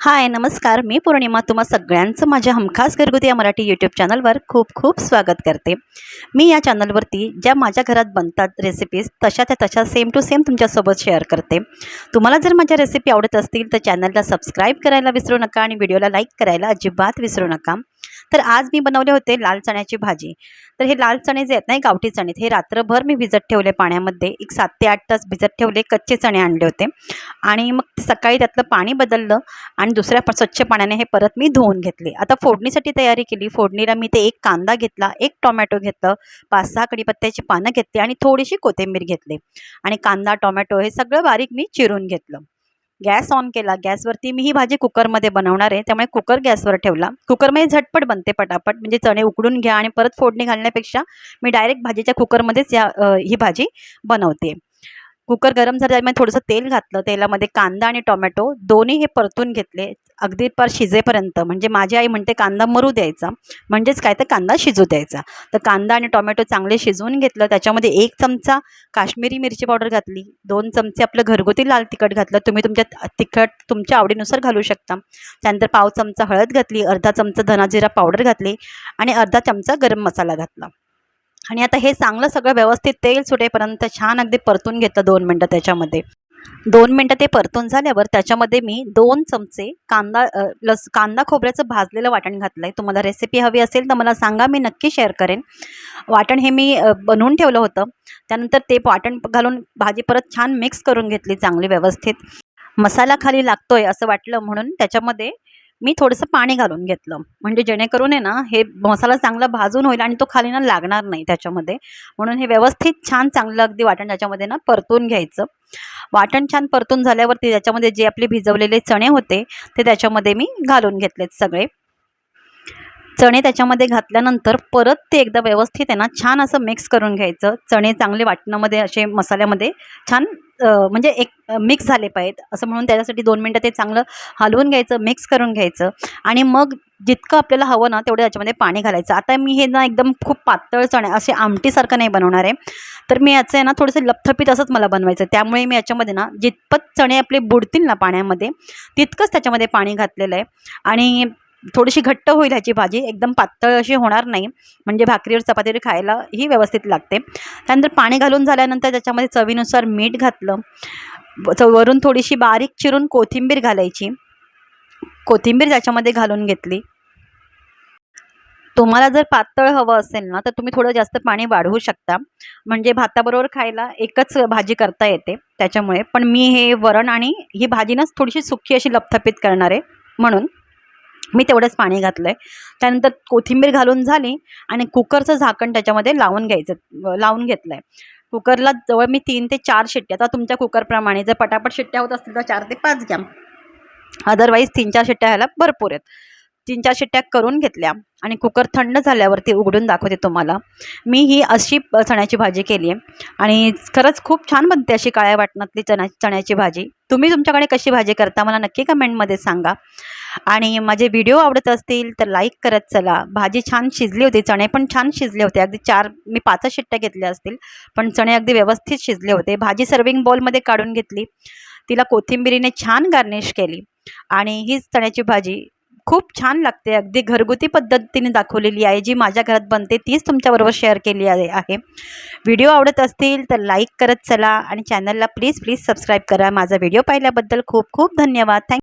हाय नमस्कार. मी पौर्णिमा तुम्हा सगळ्यांचं माझ्या हमखास घरगुती या मराठी यूट्यूब चॅनलवर खूप खूप स्वागत करते. मी या चॅनलवरती ज्या माझ्या घरात बनतात रेसिपीज तशा त्या तशा सेम टू सेम तुमच्यासोबत शेअर करते. तुम्हाला जर माझ्या रेसिपी आवडत असतील तर चॅनलला सबस्क्राईब करायला विसरू नका आणि व्हिडिओला लाईक करायला अजिबात विसरू नका. तर आज मी बनवले होते लाल चण्याची भाजी. तर हे लाल चणे जे आहेत ना गावठी चणे हे रात्रभर मी भिजत ठेवले पाण्यामध्ये. एक सात ते आठ तास भिजत ठेवले कच्चे चणे आणले होते. आणि मग सकाळी त्यातलं पाणी बदललं आणि दुसऱ्या स्वच्छ पाण्याने हे परत मी धुवून घेतले. आता फोडणीसाठी तयारी केली. फोडणीला मी ते एक कांदा घेतला एक टोमॅटो घेतलं पाच सहा कढीपत्त्याची पानं घेतली आणि थोडीशी कोथिंबीर घेतली. आणि कांदा टोमॅटो हे सगळं बारीक मी चिरून घेतलं. गॅस ऑन केला गॅसवरती मी ही भाजी कुकरमध्ये बनवणार आहे. त्यामुळे कुकर गॅसवर ठेवला. कुकरमध्ये झटपट बनते पटापट. म्हणजे चणे उकडून घ्या आणि परत फोडणी घालण्यापेक्षा मी डायरेक्ट भाजीच्या कुकरमध्येच या ही भाजी बनवते. कुकर गरम झालं मी थोडंसं तेल घातलं. तेलामध्ये कांदा आणि टोमॅटो दोन्ही हे परतून घेतले. अगदी पार शिजेपर्यंत. म्हणजे माझी आई म्हणते कांदा मरू द्यायचा. म्हणजेच काय? तर कांदा शिजू द्यायचा. तर कांदा आणि टोमॅटो चांगले शिजवून घेतलं. त्याच्यामध्ये एक चमचा काश्मीरी मिरची पावडर घातली. दोन चमचे आपलं घरगुती लाल तिखट घातलं. तुम्ही तुमच्या तिखट तुमच्या आवडीनुसार घालू शकता. त्यानंतर पाव चमचा हळद घातली. अर्धा चमचा धनाजिरा पावडर घातली. आणि अर्धा चमचा गरम मसाला घातला. आणि आता हे चांगलं सगळं व्यवस्थित तेल सुटेपर्यंत छान अगदी परतून घेतलं दोन मिनटं त्याच्यामध्ये. दोन मिनटं ते परतून झाल्यावर त्याच्यामध्ये मी दोन चमचे कांदा लस कांदा खोबऱ्याचं भाजलेलं वाटण घातलं आहे तुम्हाला रेसिपी हवी असेल तर मला सांगा मी नक्की शेअर करेन. वाटण हे मी बनवून ठेवलं होतं. त्यानंतर ते वाटण घालून भाजी परत छान मिक्स करून घेतली चांगली व्यवस्थित. मसाला खाली लागतोय असं वाटलं म्हणून त्याच्यामध्ये मी थोडंसं पाणी घालून घेतलं. म्हणजे जेणेकरून आहे ना हे मसाला चांगला भाजून होईल आणि तो खाली ना लागणार नाही त्याच्यामध्ये. म्हणून हे व्यवस्थित छान चांगलं अगदी वाटण त्याच्यामध्ये ना परतून घ्यायचं. वाटण छान परतून झाल्यावरती त्याच्यामध्ये जे आपले भिजवलेले चणे होते ते त्याच्यामध्ये मी घालून घेतलेत सगळे. चणे त्याच्यामध्ये घातल्यानंतर परत ते एकदा व्यवस्थित आहे ना छान असं मिक्स करून घ्यायचं. चणे चांगले वाटणामध्ये असे मसाल्यामध्ये छान म्हणजे एक मिक्स झाले पाहिजेत. असं म्हणून त्याच्यासाठी दोन मिनटं ते चांगलं हलवून घ्यायचं मिक्स करून घ्यायचं. आणि मग जितकं आपल्याला हवं ना तेवढं याच्यामध्ये पाणी घालायचं. आता मी हे ना एकदम खूप पातळ चणे असे आमटीसारखं नाही बनवणार आहे. तर मी याचं आहे ना थोडंसं लपथपीत असंच मला बनवायचं त्यामुळे मी याच्यामध्ये ना जितपत चणे आपले बुडतील ना पाण्यामध्ये तितकंच त्याच्यामध्ये पाणी घातलेलं आहे. आणि थोडीशी घट्ट होईल ह्याची भाजी. एकदम पातळ अशी होणार नाही. म्हणजे भाकरीवर चपातीवर खायला ही व्यवस्थित लागते. त्यानंतर पाणी घालून झाल्यानंतर त्याच्यामध्ये चवीनुसार मीठ घातलं. च- वरून थोडीशी बारीक चिरून कोथिंबीर घालायची. कोथिंबीर त्याच्यामध्ये घालून घेतली. तुम्हाला जर पातळ हवं असेल ना तर तुम्ही थोडं जास्त पाणी वाढवू शकता. म्हणजे भाताबरोबर खायला एकच भाजी करता येते त्याच्यामुळे. पण मी हे वरण आणि ही भाजीनंच थोडीशी सुकी अशी लपथपित करणार आहे. म्हणून मी तेवढंच पाणी घातलं आहे त्यानंतर कोथिंबीर घालून झाली आणि कुकरचं झाकण त्याच्यामध्ये लावून घ्यायचं लावून घेतलं आहे कुकरला जवळ मी तीन ते चार शिट्ट्या आता तुमच्या कुकरप्रमाणे जर पटापट शिट्ट्या होत असतील तर चार ते पाच घ्या. अदरवाईज तीन चार शिट्ट्या ह्याला भरपूर आहेत. तीन चार शिट्ट्या करून घेतल्या आणि कुकर थंड झाल्यावरती उघडून दाखवते तुम्हाला. मी ही अशी चण्याची भाजी केली आहे आणि खरंच खूप छान बनते अशी काळ्या वाटणातली चण्या चण्याची भाजी. तुम्ही तुमच्याकडे कशी भाजी करता मला नक्की कमेंटमध्ये सांगा. आणि माझे व्हिडिओ आवडत असतील तर लाईक करत चला. भाजी छान शिजली होती चणे पण छान शिजले होते. अगदी चार मी पाचच शिट्ट्या घेतल्या असतील पण चणे अगदी व्यवस्थित शिजले होते. भाजी सर्विंग बॉलमध्ये काढून घेतली. तिला कोथिंबिरीने छान गार्निश केली. आणि हीच चण्याची भाजी खूप छान लागते. अगदी घरगुती पद्धतीने दाखवलेली आहे. जी माझ्या घरात बनते तीच तुमच्याबरोबर शेअर केली आहे आहे. व्हिडिओ आवडत असतील तर लाईक करत चला. आणि चॅनलला प्लीज प्लीज सबस्क्राईब करा. माझा व्हिडिओ पाहिल्याबद्दल खूप खूप धन्यवाद. थँक